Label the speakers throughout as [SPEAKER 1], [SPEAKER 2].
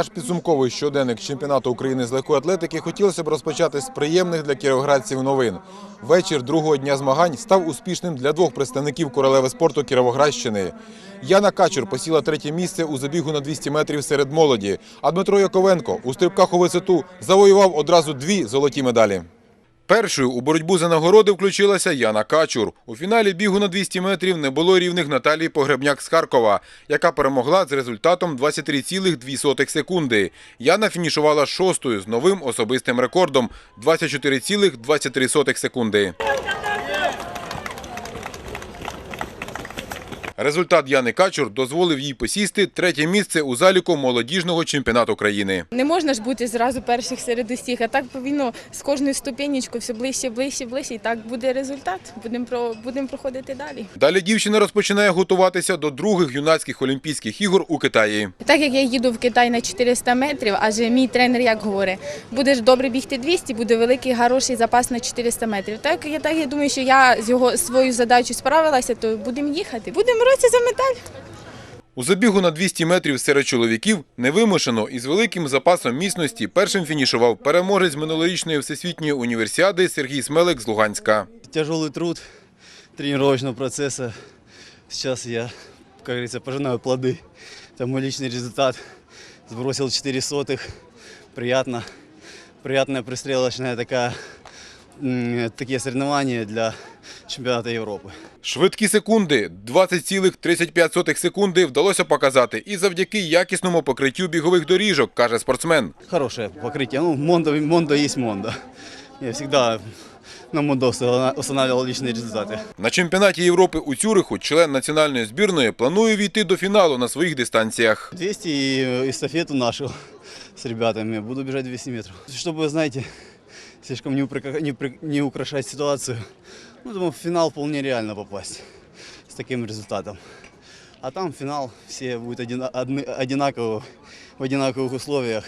[SPEAKER 1] Наш підсумковий щоденник чемпіонату України з легкої атлетики хотілося б розпочати з приємних для кіровоградців новин. Вечір другого дня змагань став успішним для двох представників королеви спорту Кіровоградщини. Яна Качур посіла третє місце у забігу на 200 метрів серед молоді, а Дмитро Яковенко у стрибках у висоту завоював одразу дві золоті медалі. Першою у боротьбу за нагороди включилася Яна Качур. У фіналі бігу на 200 метрів не було рівних Наталії Погребняк з Харкова, яка перемогла з результатом 23,2 секунди. Яна фінішувала шостою з новим особистим рекордом 24,23 секунди. Результат Яни Качур дозволив їй посісти третє місце у заліку молодіжного чемпіонату країни.
[SPEAKER 2] Не можна ж бути зразу перших серед усіх, а так повинно з кожною ступенечкою все ближче, ближче, ближче, і так буде результат. Будемо про будемо проходити далі.
[SPEAKER 1] Далі дівчина розпочинає готуватися до других юнацьких олімпійських ігор у Китаї.
[SPEAKER 2] Так як я їду в Китай на 400 метрів, адже мій тренер як говорить, будеш добре бігти 200, буде великий хороший запас на 400 метрів. Так я так я думаю, що я з його свою задачу справилася, то будемо їхати. Будемо боротися за медаль.
[SPEAKER 1] У забігу на 200 метрів серед чоловіків невимушено і з великим запасом міцності першим фінішував переможець минулорічної всесвітньої універсіади Сергій Смелик з Луганська.
[SPEAKER 3] Тяжелый труд тренировочного процесса. Сейчас я, как говорится, пожинаю плоды. Это мой личный результат. Сбросил 4 сотых. Приятно. Приятная пристрелочная такая, м, такие соревнования для чемпионата Европы.
[SPEAKER 1] Швидкі секунди 20,35 секунди вдалося показати і завдяки якісному покриттю бігових доріжок, каже спортсмен.
[SPEAKER 3] Хорошее покрытие. Ну, Мондо, Мондо есть Мондо. Я всегда на Мондо устанавливал устанавливал личные результаты.
[SPEAKER 1] На чемпіонаті Європи у Цюриху член національної збірної планує війти до фіналу на своїх дистанціях.
[SPEAKER 3] 200 и э, эстафету нашу с ребятами. Буду бежать 200 метров. Чтобы, знаете, слишком не, упрека- не Ну, думаю, в финал вполне реально попасть с таким результатом. А там финал все будут одинаково, в одинаковых условиях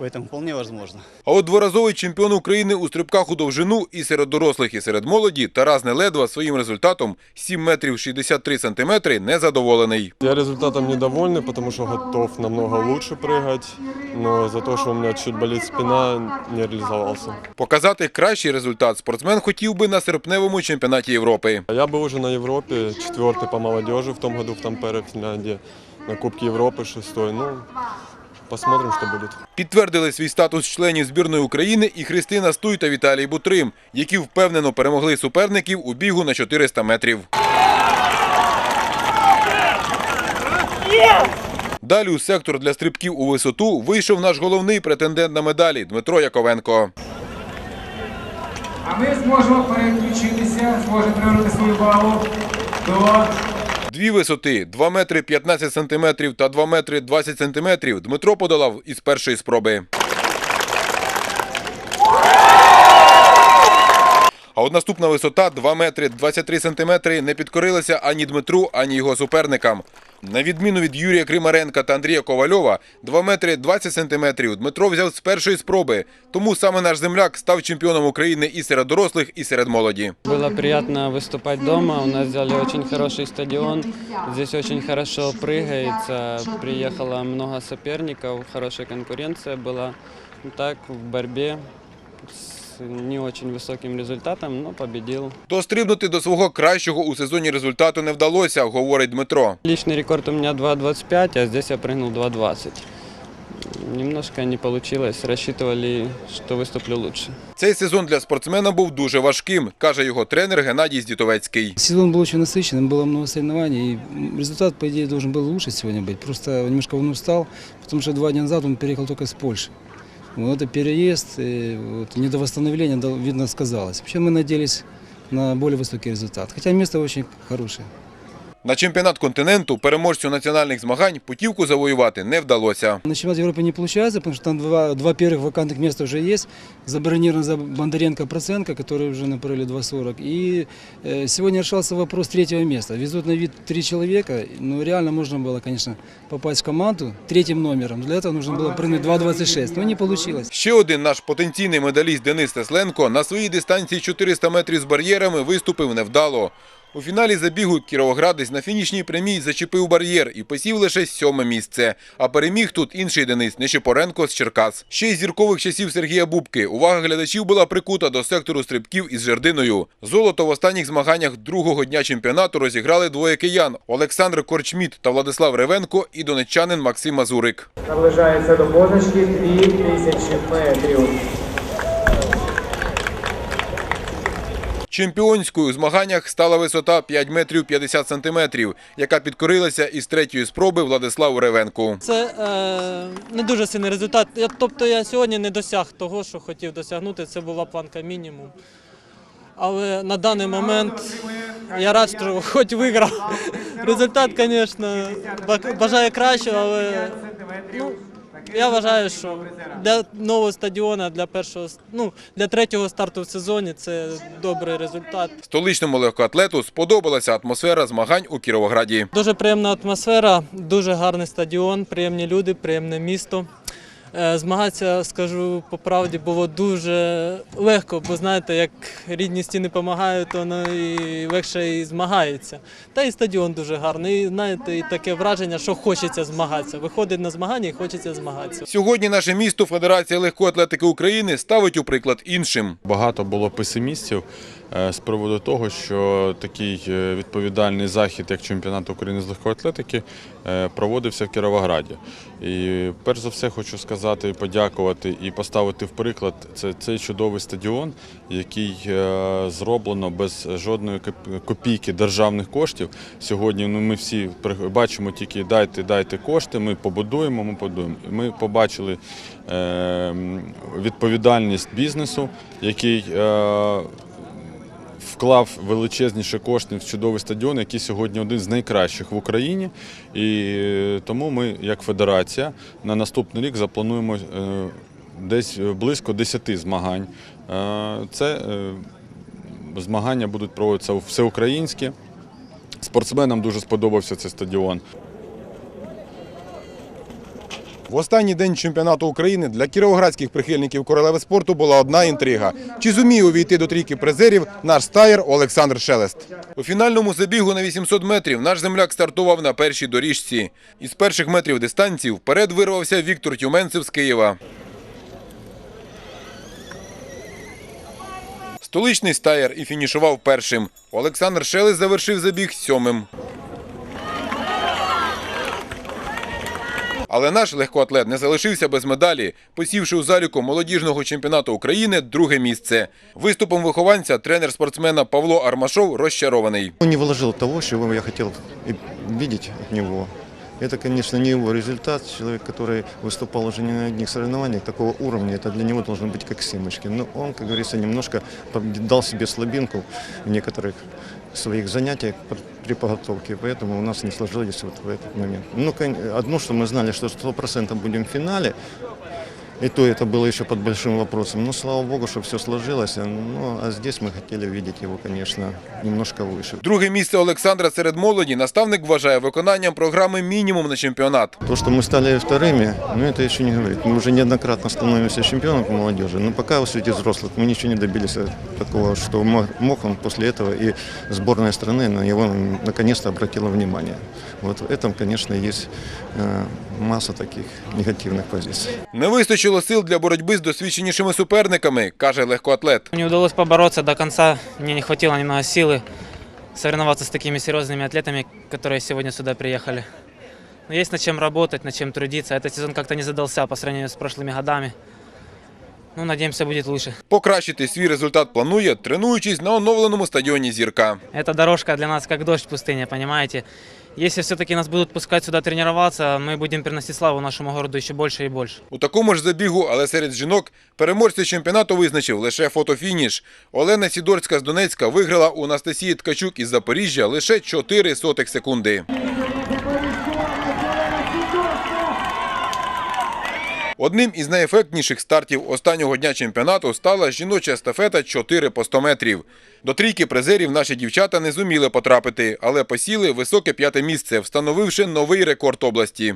[SPEAKER 3] Поэтому вполне возможно.
[SPEAKER 1] А от дворазовий чемпіон України у стрибках у довжину і серед дорослих, і серед молоді Тарас Неледва своїм результатом 7 метрів 63 сантиметри незадоволений.
[SPEAKER 4] Я результатом недовольный, потому что готов намного лучше прыгать, но за то, что у меня чуть болит спина, не реализовался.
[SPEAKER 1] Показати кращий результат спортсмен хотів би на серпневому чемпіонаті Європи.
[SPEAKER 4] Я был уже на Европе, четвертый по молодежи в том году в Тампере, в Финляндии, на Кубке Европы шестой. Ну, посмотрим, что будет.
[SPEAKER 1] Підтвердили свій статус членів збірної України і Христина Стуй та Віталій Бутрим, які впевнено перемогли суперників у бігу на 400 метрів. Далі у сектор для стрибків у висоту вийшов наш головний претендент на медалі Дмитро Яковенко.
[SPEAKER 5] А ми зможемо переключитися, зможемо привернути свою увагу до
[SPEAKER 1] Дві висоти 2 метри 15 сантиметрів та 2 метри 20 сантиметрів Дмитро подолав із першої спроби. А от наступна висота 2 метри 23 сантиметри не підкорилася ані Дмитру, ані його суперникам. На відміну від Юрія Кримаренка та Андрія Ковальова, 2 метри 20 сантиметрів Дмитро взяв з першої спроби. Тому саме наш земляк став чемпіоном України і серед дорослих, і серед молоді.
[SPEAKER 6] Было приятно выступать дома. У нас сделали очень хороший стадион. Здесь очень хорошо прыгается. Приехало много соперников. Хорошая конкуренция была. Так, в борьбе с не очень высоким результатом, но победил.
[SPEAKER 1] Дострибнути до свого кращого у сезоні результату не вдалося, говорить Дмитро.
[SPEAKER 6] Личный рекорд у меня 2.25, а здесь я прыгнул 2.20. Немножко не получилось. Рассчитывали, что выступлю лучше.
[SPEAKER 1] Цей сезон для спортсмена був дуже важким, каже його тренер Геннадій Здітовецький.
[SPEAKER 7] Сезон был очень насыщенным, было много соревнований. И результат, по идее, должен был лучше сегодня быть. Просто немножко он устал, потому что два дня назад он переехал только с Польши. Вот это переезд, и вот, недовосстановление, да, видно, сказалось. Вообще мы надеялись на более высокий результат. Хотя место очень хорошее.
[SPEAKER 1] На чемпіонат континенту переможцю національних змагань путівку завоювати не вдалося.
[SPEAKER 7] На чемпионат Европы не получается, потому что там два, два первых вакантных места уже есть. Забронировано за Бондаренко Проценко, который уже на проле 2.40. И э, сегодня решался вопрос третьего места. Везут на вид три человека. Ну, реально можно было, конечно, попасть в команду третьим номером. Для этого нужно было прыгнуть 2.26. Но не получилось.
[SPEAKER 1] Ще один наш потенційний медаліст Денис Тесленко на своїй дистанції 400 метрів з бар'єрами виступив невдало. У фіналі забігу Кіровоградець на фінішній прямій зачепив бар'єр і посів лише сьоме місце. А переміг тут інший Денис Нечипоренко з Черкас. Ще з зіркових часів Сергія Бубки. Увага глядачів була прикута до сектору стрибків із жердиною. Золото в останніх змаганнях другого дня чемпіонату розіграли двоє киян – Олександр Корчміт та Владислав Ревенко і донеччанин Максим Мазурик.
[SPEAKER 5] Наближається до позначки 2000 метрів.
[SPEAKER 1] Чемпіонською у змаганнях стала висота 5 метрів 50 сантиметрів, яка підкорилася із третьої спроби Владиславу Ревенку.
[SPEAKER 8] Це е, не дуже сильний результат. Я, тобто я сьогодні не досяг того, що хотів досягнути. Це була планка мінімум. Але на даний момент я рад, що хоч виграв. Результат, звісно, ба- бажаю кращого, але ну, я вважаю, що для нового стадіона, для першого, ну, для третього старту в сезоні це добрий результат.
[SPEAKER 1] Столичному легкоатлету сподобалася атмосфера змагань у Кіровограді.
[SPEAKER 8] Дуже приємна атмосфера, дуже гарний стадіон, приємні люди, приємне місто. Е, Змагатися, скажу по правді, було дуже легко, бо знаєте, як рідні стіни допомагають, то воно і легше і змагається. Та і стадіон дуже гарний. І знаєте, і таке враження, що хочеться змагатися. Виходить на змагання і хочеться змагатися.
[SPEAKER 1] Сьогодні наше місто Федерація легкої атлетики України ставить у приклад іншим.
[SPEAKER 9] Багато було песимістів з приводу того, що такий е, відповідальний захід, як чемпіонат України з легкої атлетики, е, проводився в Кіровограді. І перш за все хочу сказати подякувати і поставити в приклад це цей чудовий стадіон, який е, зроблено без жодної коп- копійки державних коштів. Сьогодні ну, ми всі бачимо тільки дайте, дайте кошти, ми побудуємо, ми побудуємо. Ми побачили е, відповідальність бізнесу, який е, вклав величезніші кошти в чудовий стадіон, який сьогодні один з найкращих в Україні. І е, тому ми, як федерація, на наступний рік заплануємо е, десь близько 10 змагань. Е, Це е, змагання будуть проводитися всеукраїнські. Спортсменам дуже сподобався цей стадіон.
[SPEAKER 1] В останній день чемпіонату України для кіровоградських прихильників королеви спорту була одна інтрига. Чи зуміє увійти до трійки призерів наш стаєр Олександр Шелест? У фінальному забігу на 800 метрів наш земляк стартував на першій доріжці. Із перших метрів дистанції вперед вирвався Віктор Тюменцев з Києва. Столичний стаєр і фінішував першим. Олександр Шелест завершив забіг сьомим. Але наш легкоатлет не залишився без медалі, посівши у заліку молодіжного чемпіонату України друге місце. Виступом вихованця тренер спортсмена Павло Армашов розчарований.
[SPEAKER 10] Он не вложил того, чего я хотел и видеть от него. Это, конечно, не его результат. Человек, который выступал уже не на одних соревнованиях такого уровня, это для него должно быть как семечки. Но он, как говорится, немножко дал себе слабинку в некоторых своих занятиях под- при подготовке, поэтому у нас не сложились вот в этот момент. Ну, кон- одно, что мы знали, что 100% будем в финале, и то это было еще под большим вопросом. Но слава богу, что все сложилось. Ну, а здесь мы хотели видеть его, конечно, немножко выше.
[SPEAKER 1] Друге місце Олександра серед молоді наставник вважає виконанням програми мінімум на чемпіонат.
[SPEAKER 10] То, что мы стали вторыми, ну это еще не говорит. Мы уже неоднократно становимся чемпионом по молодежи, но пока среди взрослых мы ничего не добились такого, что мог мог он после этого, и сборная страны на него наконец-то обратила внимание. Вот в этом, конечно, есть э, масса таких негативных позиций.
[SPEAKER 1] Не вистачило сил для боротьби з досвідченішими суперниками, каже легкоатлет.
[SPEAKER 11] Не удалось побороться до конца, мне не хватило немного силы соревноваться с такими серьезными атлетами, которые сегодня сюда приехали. Но есть над чем работать, над чем трудиться. Этот сезон как-то не задался по сравнению с прошлыми годами. Ну, надеемся, будет лучше.
[SPEAKER 1] Покращити свій результат планує, тренуючись на оновленому стадіоні «Зірка».
[SPEAKER 11] Эта дорожка для нас как дождь в пустыне, понимаете? Если все-таки нас будут пускать сюда тренироваться, мы будем приносить славу нашему городу еще больше и больше.
[SPEAKER 1] У такому ж забігу, але серед жінок, переможця чемпіонату визначив лише фотофініш. Олена Сідорська з Донецька виграла у Анастасії Ткачук із Запоріжжя лише 4 сотих секунди. Одним із найефектніших стартів останнього дня чемпіонату стала жіноча естафета 4 по 100 метрів. До трійки призерів наші дівчата не зуміли потрапити, але посіли високе п'яте місце, встановивши новий рекорд області.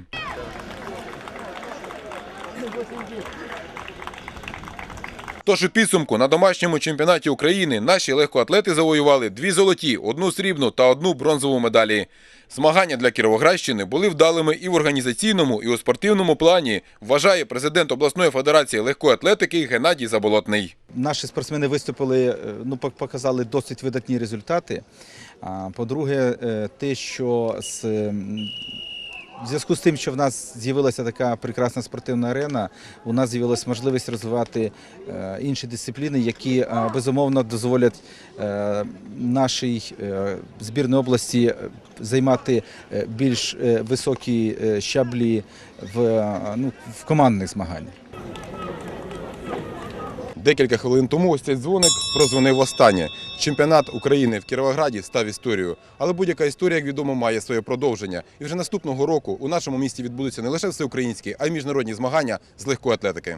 [SPEAKER 1] Тож у підсумку на домашньому чемпіонаті України наші легкоатлети завоювали дві золоті, одну срібну та одну бронзову медалі. Змагання для Кіровоградщини були вдалими і в організаційному, і у спортивному плані, вважає президент обласної федерації легкої атлетики Геннадій Заболотний.
[SPEAKER 12] Наші спортсмени виступили, е, ну показали досить видатні результати. По-друге, е, те, що з в зв'язку з тим, що в нас з'явилася така прекрасна спортивна арена, у нас з'явилася можливість розвивати е, інші дисципліни, які е, безумовно дозволять е, нашій збірній області займати більш високі щаблі в, ну, в командних змаганнях.
[SPEAKER 1] Декілька хвилин тому ось цей дзвоник прозвонив останнє. Чемпіонат України в Кіровограді став історією. Але будь-яка історія, як відомо, має своє продовження. І вже наступного року у нашому місті відбудуться не лише всеукраїнські, а й міжнародні змагання з легкої атлетики.